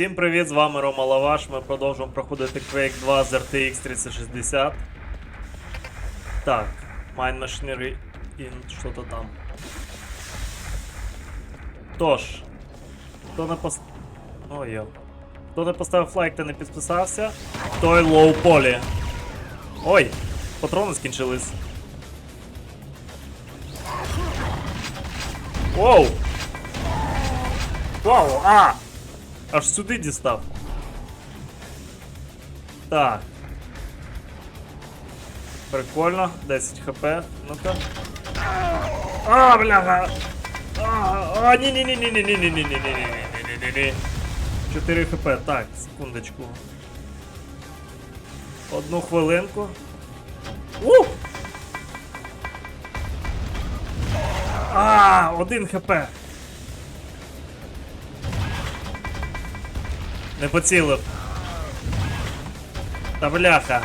Всім привіт, з вами Рома Лаваш. Ми продовжуємо проходити Quake 2 з RTX 3060. Так, Mine Machinery in що-то там. Тож, хто не пос... Ой, йо. Хто не поставив лайк та не підписався, той лоу полі. Ой, патрони скінчились. Воу! Вау, а! Аж сюди дістав. Так. Прикольно, 10 хп. Ну-ка. А, бляха! А, а, ні ні ні ні ні ні ні ні ні ні ні ні ні ні 4 хп. Так, секундочку. Одну хвилинку. У! А, один хп. Не поцілив. Та бляха.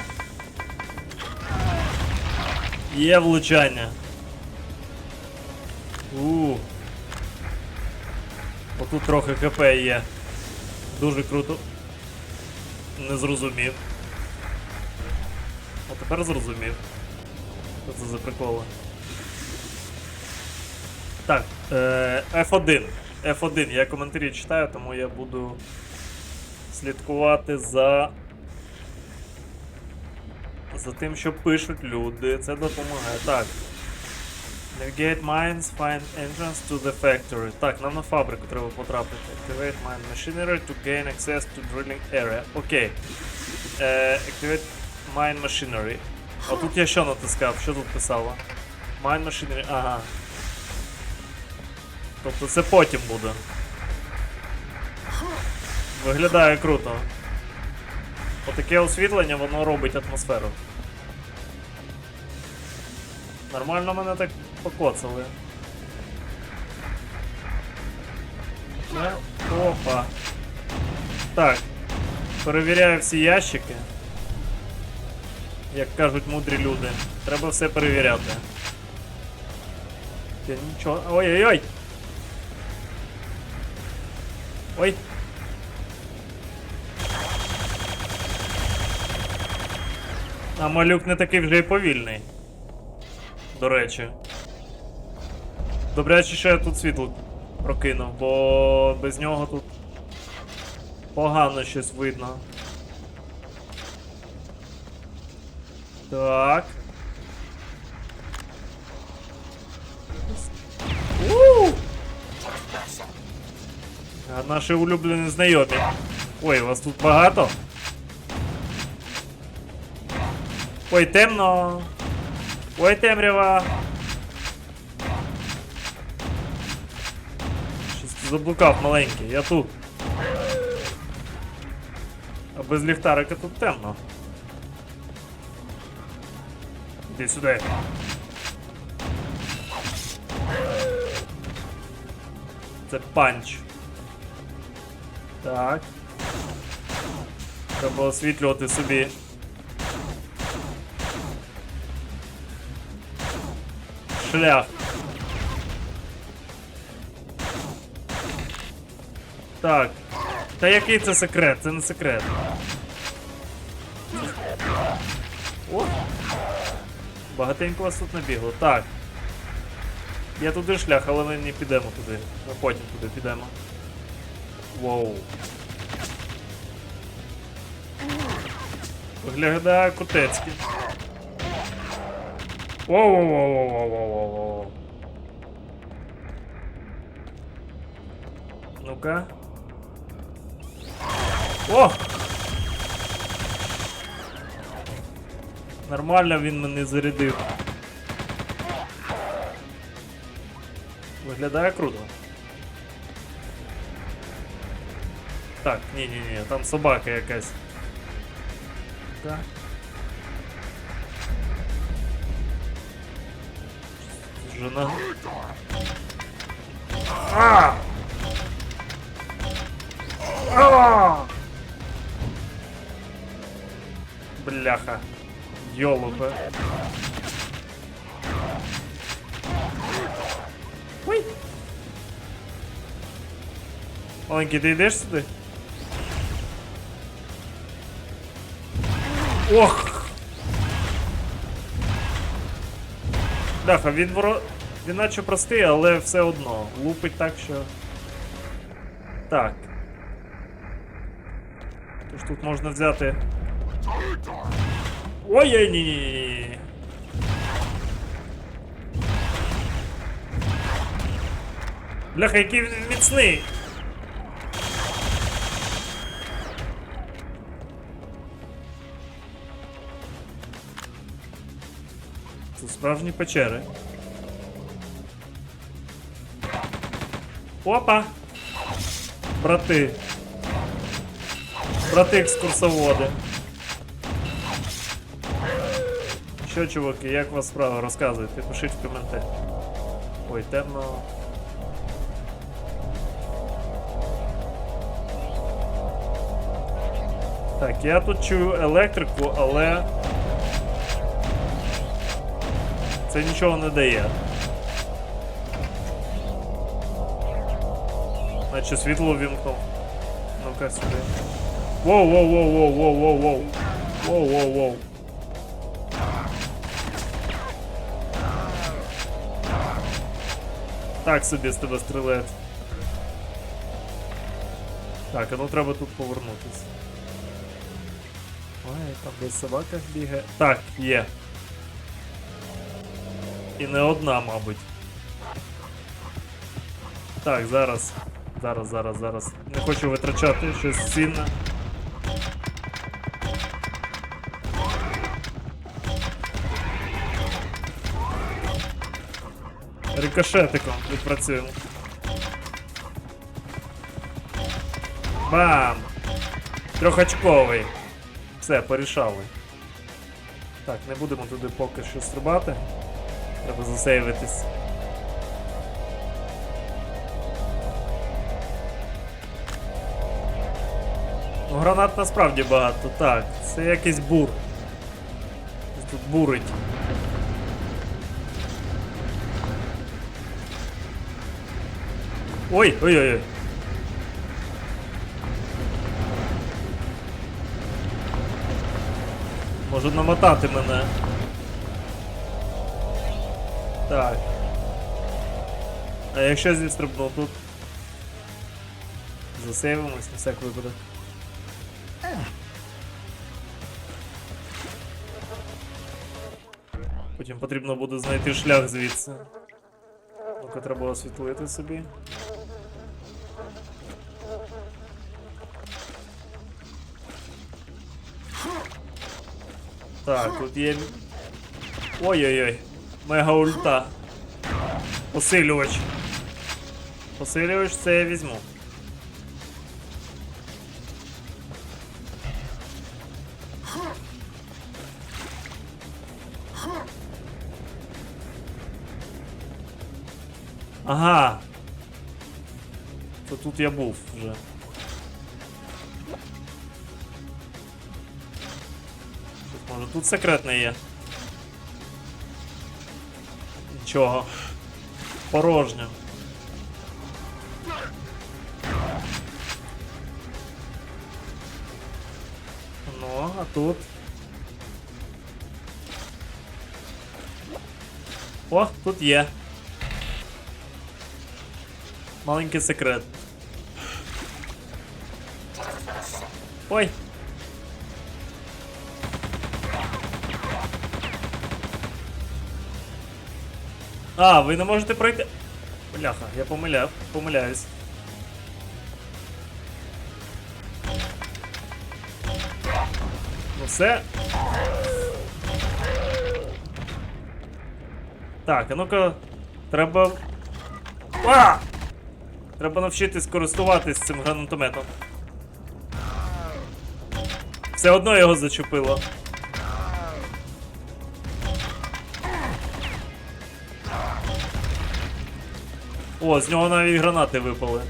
Є влучання. У. Отут трохи ХП є. Дуже круто. Не зрозумів. А тепер зрозумів. Що це за приколи? Так, е, F1. F1. Я коментарі читаю, тому я буду слідкувати за. За тим, що пишуть люди. Це допомагає. Так. Navigate mines, find entrance to the factory. Так, нам на фабрику треба потрапити. Activate mine machinery to gain access to drilling area. Окей. Е, activate mine machinery. А тут я що натискав? Що тут писало? Mine machinery. Ага. Тобто це потім буде. Виглядає круто. Отаке освітлення, воно робить атмосферу. Нормально мене так покоцали. Опа. Так. Перевіряю всі ящики. Як кажуть мудрі люди. Треба все перевіряти. Я нічого. Ой-ой-ой! Ой! А малюк не такий вже й повільний. До речі. Добряче, що я тут світло прокинув, бо без нього тут погано щось видно. Так. У! А наші улюблені знайомі. Ой, вас тут багато? Ой, темно. Ой, темрява. Щось заблукав маленький, я тут. А без ліхтарика тут темно. Іди сюди. Це панч. Так. Треба освітлювати собі шлях. Так. Та який це секрет? Це не секрет. О! Багатенько вас тут набігло. Так. Я туди шлях, але ми не підемо туди. Ми потім туди підемо. Воу. Виглядає кутецький. Воу-воу-воу-воу-воу-воу-воу. Ну-ка. О! Нормально він мене зарядив. Виглядає круто. Так, ні-ні-ні, там собака якась. Так. Жена. А! Бляха. Ёлупа. Ой. Маленький, ты идешь сюда? Ох, Бляха, він воро... Він наче простий, але все одно. Лупить так, що. Так. Тож тут можна взяти. Ой-ой, ні ні ні Бляха, який він міцний! Справжні печери. Опа! Брати. Брати екскурсоводи. Що, чуваки, як у вас справа? Розказуйте, пишіть в коментарі. Ой, темно. Так, я тут чую електрику, але. Це нічого не дає. Наче світло вімкнув. Ну-ка сюди. Воу, воу, воу, воу, воу, воу, воу. Воу, воу, воу. Так собі з тебе стрілець. Так, а ну треба тут повернутися. Ой, там десь собака бігає. Так, є. І не одна, мабуть. Так, зараз. Зараз, зараз, зараз. Не хочу витрачати щось цінне. Рикошетиком відпрацюємо. Бам! Трьохочковий. Все, порішали. Так, не будемо туди поки що стрибати. Треба засейвитись. Ну, гранат насправді багато. Так, це якийсь бур. Тут бурить. Ой, ой-ой-ой. Може намотати мене. Так. А якщо зістрибну тут. Засейвимось на всяк випадок. Потім потрібно буде знайти шлях звідси. Ну-ка треба освітлити собі. Так, тут є. Ой-ой-ой. Мега ульта. Посилювач. Посилювач це я візьму. Ага. То тут я був вже. Може тут секретне є. Нічого. Порожньо. Ну, а тут. О, тут є. Маленький секрет. Ой. А, ви не можете пройти. Бляха, я помиляв, помиляюсь. Ну все. Так, а ну-ка, треба. А! Треба навчитись користуватись цим гранатометом. Все одно його зачепило. О, з нього навіть гранати випали.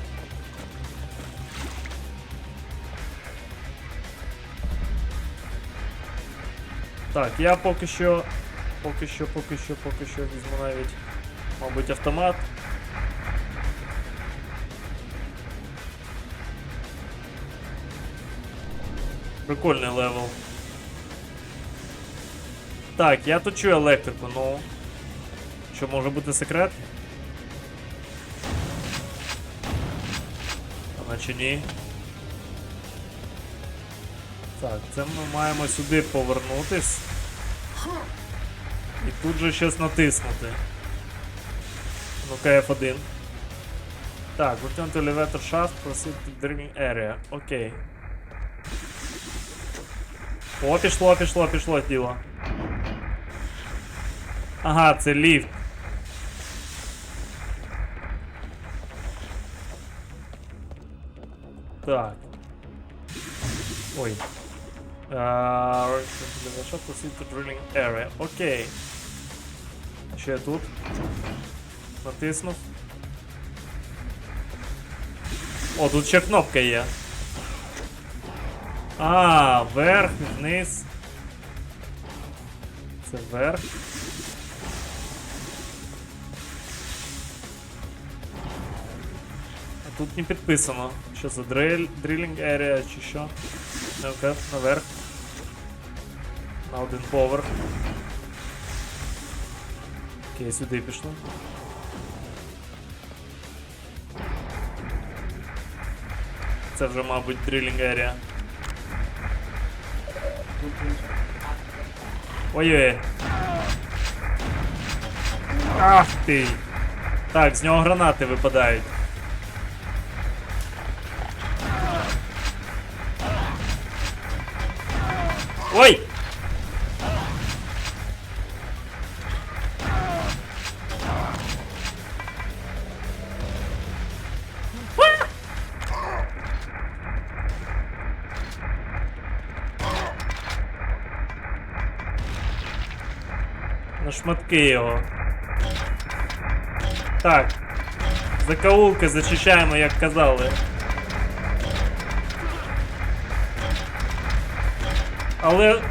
Так, я поки що. Поки що, поки що, поки що візьму навіть, мабуть, автомат. Прикольний левел. Так, я точу електрику, ну. Що може бути секрет? Ні. Так, це ми маємо сюди повернутись. І тут же щось натиснути. Ну-ка F1. Так, return to elevator shaft, proceed to drilling area. Окей. О, пішло, пішло, пішло діло. Ага, це ліфт. Так. Ой. Drilling area. Окей. Я тут? Натиснув. О, тут ще кнопка є. А, вверх, вниз. Це вверх. А тут не підписано. Що за дриль, дрілінг area чи що? Ну-ка, наверх. На один поверх. Окей, сюди пішло. Це вже, мабуть, дрілінг area. Ой-ой. Ах ти! Так, з нього гранати випадають. Ой! На шматки його. Так. Закоулки зачищаємо, як казали. Але.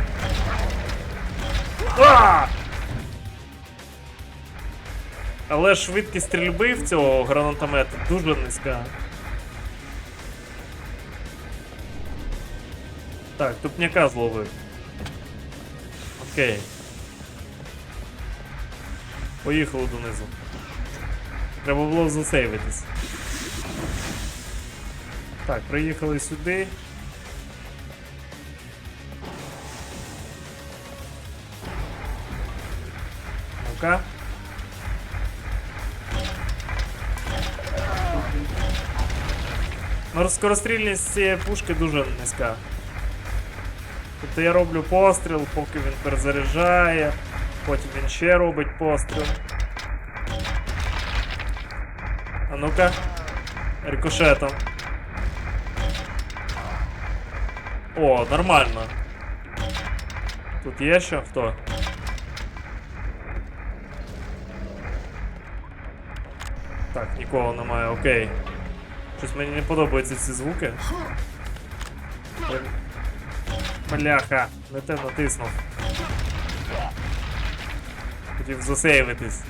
А! Але швидкість стрільби в цього гранатомета дуже низька. Так, тупняка зловив. Окей. Поїхали донизу. Треба було засейвитись. Так, приїхали сюди. Ну-ка. Ну, скорострільність цієї пушки дуже низька. Тобто я роблю постріл, поки він перезаряджає, потім він ще робить постріл. А ну-ка. Рикошетом. О, нормально. Тут є що? Хто? Нікого немає, окей. Щось мені не подобаються ці звуки. Бляха, не те натиснув. Хотів засейвитись.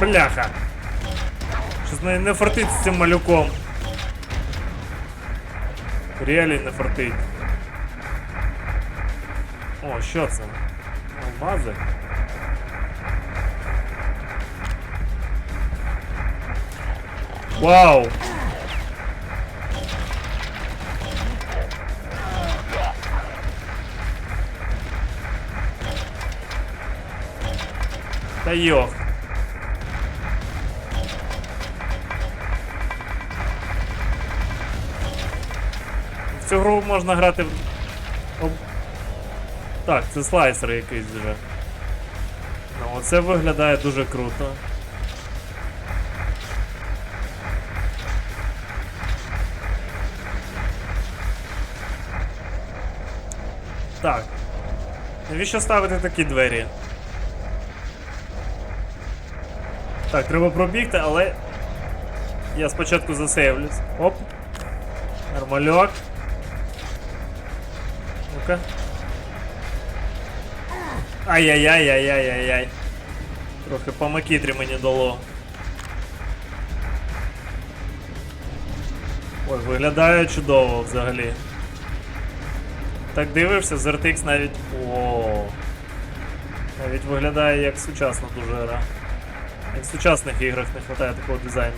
Бляха. Щось мені не фартить з цим малюком. Реалі не фартить. О, що це? Алмази? Вау! Та йох. В цю гру можна грати в. Так, це слайсер якийсь вже. Ну, оце виглядає дуже круто. Так. Навіщо ставити такі двері? Так, треба пробігти, але. Я спочатку засейвлюсь. Оп. Нормальок. Ну-ка. Ай-яй-яй-яй-яй-яй-яй. Трохи по макітрі мені дало. Ой, виглядає чудово взагалі. Так дивишся, з RTX навіть. О. Навіть виглядає як сучасна дуже гра. Як в сучасних іграх не вистачає такого дизайну.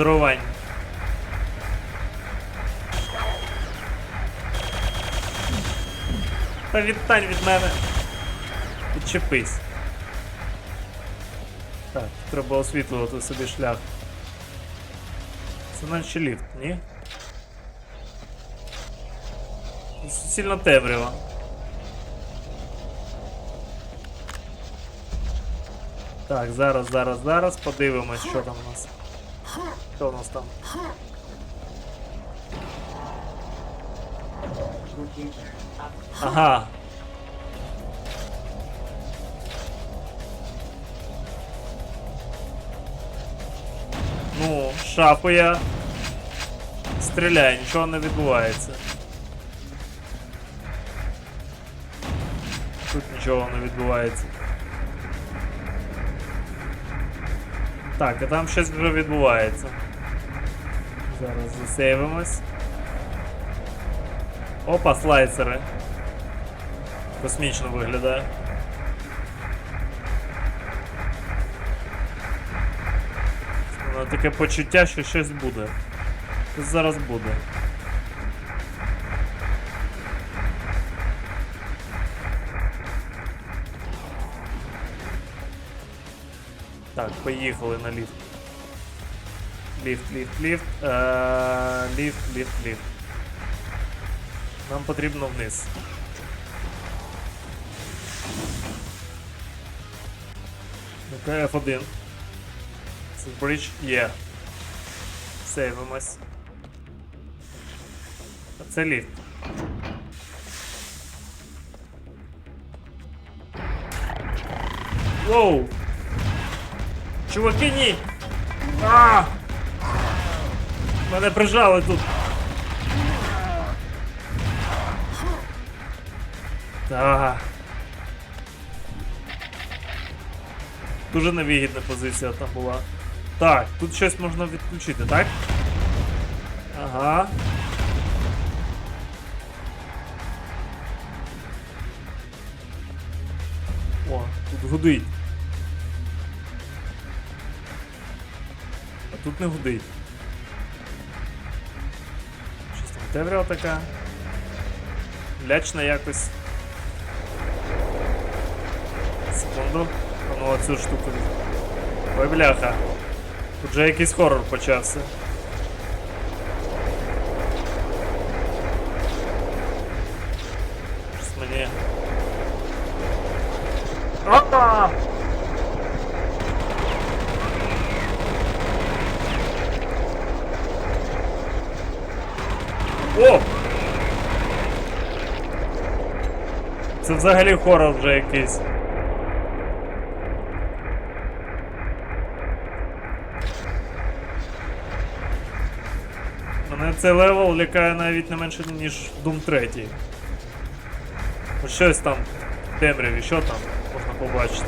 Здоровань. Та відстань від мене. Відчепись. Так, треба освітлювати собі шлях. Це наче ліфт, ні? Суцільна темрява. Так, зараз, зараз, зараз подивимось, що там у нас. Що у нас там? Ага. Ну, шапу я стріляю, нічого не відбувається. Тут нічого не відбувається. Так, а там щось вже відбувається. Зараз засейвимось. Опа, слайсери. Космічно виглядає. Таке почуття, що щось буде. Щось зараз буде. Так, поїхали на ліфт. Ліфт, ліфт, ліфт. Е, ліфт, ліфт, ліфт. Нам потрібно вниз. Ну-ка, F1. Це бридж є. Сейвимось. А Це ліфт. Воу! Чуваки, ні! А! Мене прижали тут. Так. Дуже невигідна позиція там була. Так, тут щось можна відключити, так? Ага. О, тут гудить. А тут не гудить. Там така. Лячна якось. Секунду. А ну оцю штуку. Ой, бляха. Тут же якийсь хорор почався. О! Це взагалі хорор вже якийсь. Мене цей левел лякає навіть не менше, ніж Doom 3. Ось щось там темряві, що там можна побачити.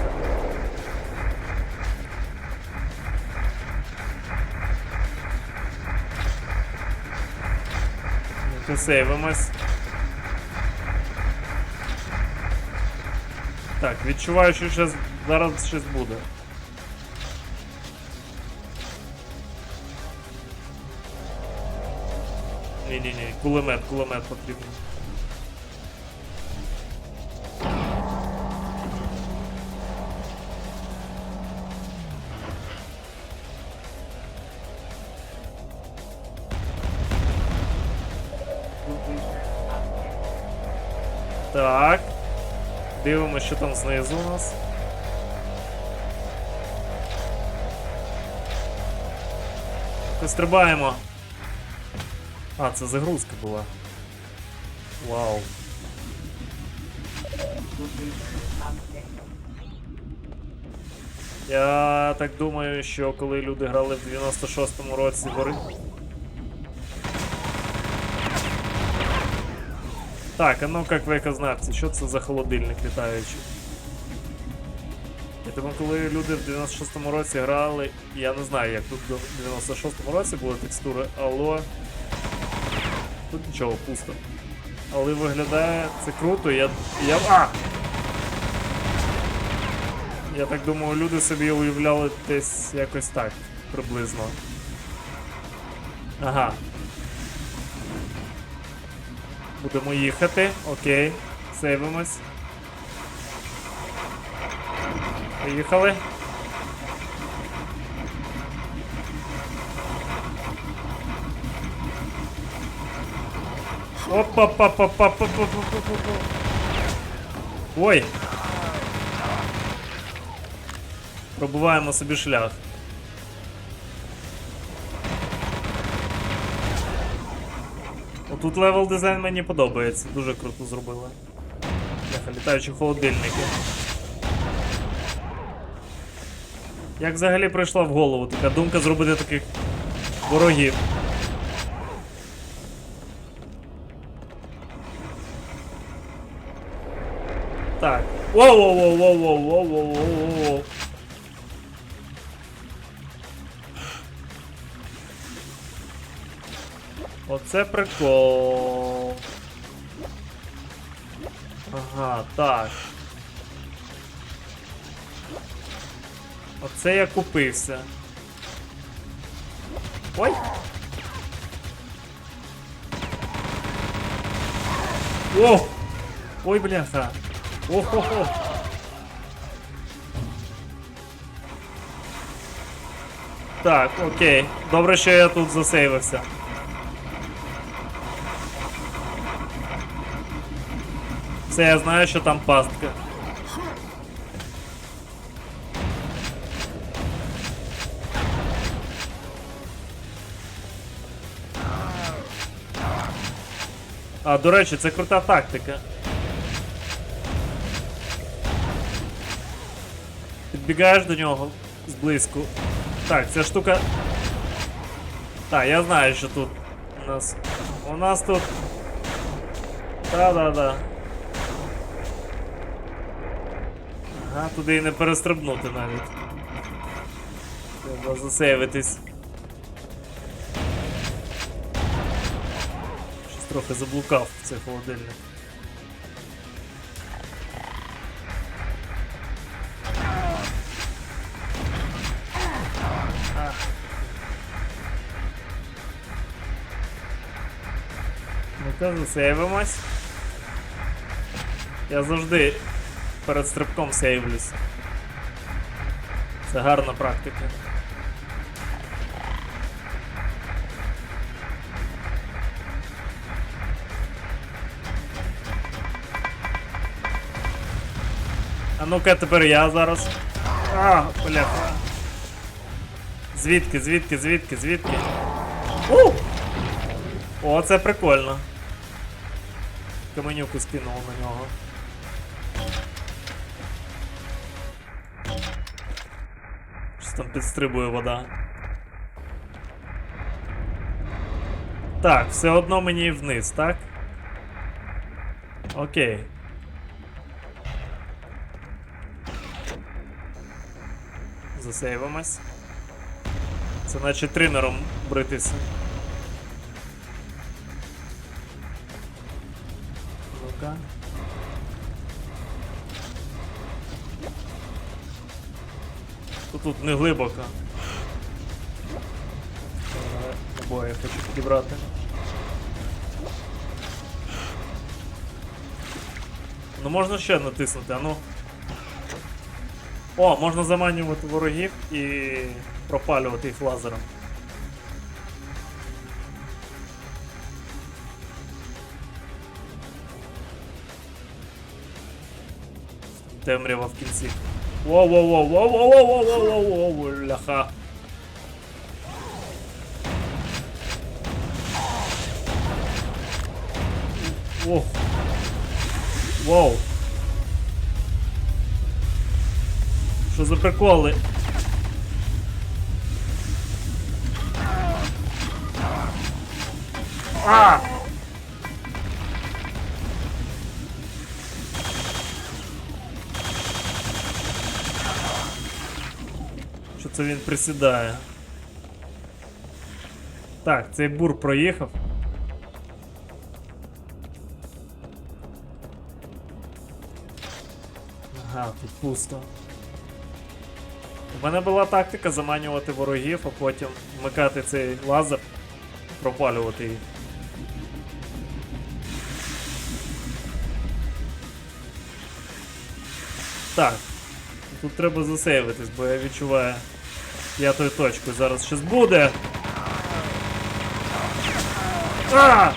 Ну, сейвимось. Так, відчуваю, що щас, зараз щось буде. Ні-ні-ні, кулемет, кулемет потрібен. Так. Дивимося, що там знизу у нас. Стрибаємо. А, це загрузка була. Вау. Я так думаю, що коли люди грали в 96-му році в Так, а ну як викознавці, що це за холодильник літаючий? Я думаю, коли люди в 96-му році грали, я не знаю, як тут в 96-му році були текстури, але тут нічого, пусто. Але виглядає це круто, я. я. А! Я так думаю, люди собі уявляли десь якось так, приблизно. Ага. Будемо їхати, окей. Сейвимось. Поїхали. опа па па па па па па па па Ой. Пробуваємо собі шлях. Отут левел дизайн мені подобається, дуже круто зробили. Літаючі холодильники. Як взагалі прийшла в голову така думка зробити таких ворогів? Так. Воу-воу-воу-воу-воу-воу-воу-воу-воу. Оце прикол. Ага, так. Оце я купився. Ой! О! Ой, бляха! Охо-хо! Так, окей. Добре, що я тут засейвився. Все, я знаю, що там пастка. А, до речі, це крута тактика. Підбігаєш до нього зблизьку. Так, ця штука. Так, я знаю, що тут у нас. У нас тут. Та-да-да. Ага, туди і не перестрибнути навіть. Треба засейвитись. Щось трохи заблукав в цей холодильник. Ну-ка, засейвимось. Я завжди перед стрибком сейвлюсь. Це гарна практика. А ну-ка тепер я зараз. А, бляха. Звідки, звідки, звідки, звідки? У! О, це прикольно. Каменюку скинув на нього. Там підстрибує вода. Так, все одно мені вниз, так? Окей. Засейвимось. Це наче тримером бритися. Ну-ка. Тут, не глибоко. Обоє хочу підібрати. Ну можна ще натиснути, а ну. О, можна заманювати ворогів і пропалювати їх лазером. Темрява в кінці. Воу-воу-воу-воу-воу-воу-воу-воу-воу, ляха. Ох. Воу. Що за приколи? А! Це він присідає. Так, цей бур проїхав. Ага, тут пусто. У мене була тактика заманювати ворогів, а потім вмикати цей лазер, пропалювати їх. Так. Тут треба засейвитись, бо я відчуваю п'ятою точкою. Зараз щось буде. А!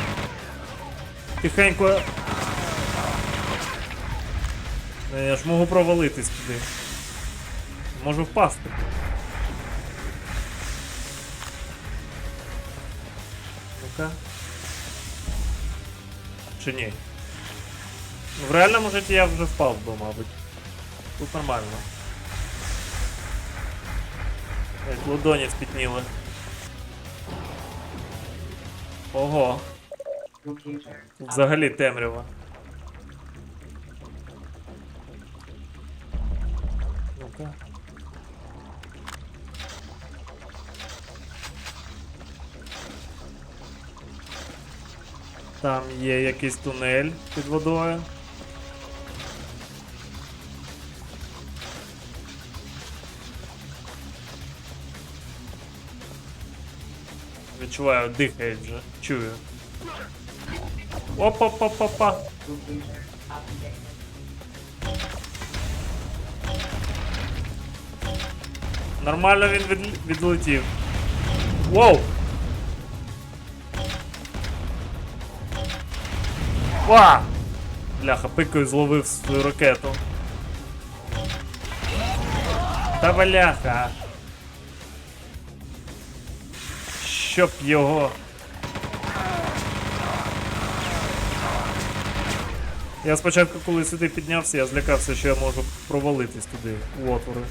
Тихенько. Е, Я ж можу провалитись туди. Можу впасти. Ну-ка. Чи ні? В реальному житті я вже впав би, мабуть. Тут нормально. Як ладоні спітніли. Ого. Взагалі темрява. Ну-ка. Там є якийсь тунель під водою. Відчуваю, дихає вже. Чую. Опа-па-па-па. Нормально він від... відлетів. Воу! Ва! Бляха, пикою зловив свою ракету. Та бляха. Щоб його. Я спочатку, коли сюди піднявся, я злякався, що я можу провалитись туди, у отвори.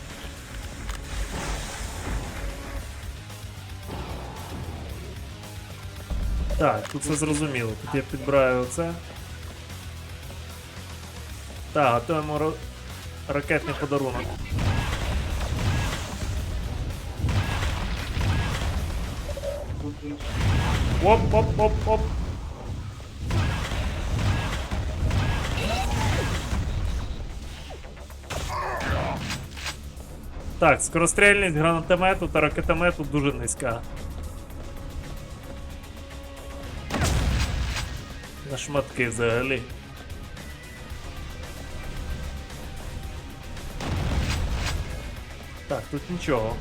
Так, тут все зрозуміло. Тут я підбираю оце. Так, готуємо ракетний подарунок. Оп, оп, оп, оп. Так, скорострільність гранатомету та ракетомету дуже низька. На шматки взагалі. Так, тут нічого.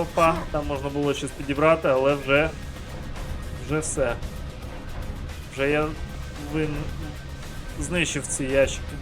Опа-па, там можна було щось підібрати, але вже. Вже все. Вже я вин... знищив ці ящики.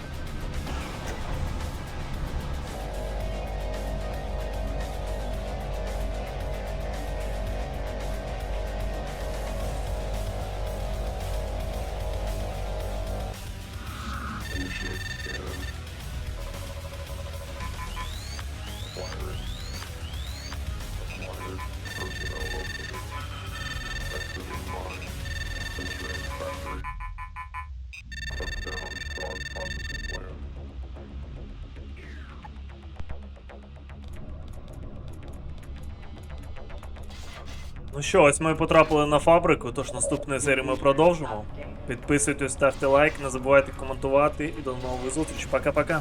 Ну що, ось ми потрапили на фабрику, тож наступної серії ми продовжимо. Підписуйтесь, ставте лайк, не забувайте коментувати і до нових зустрічей. Пока-пока.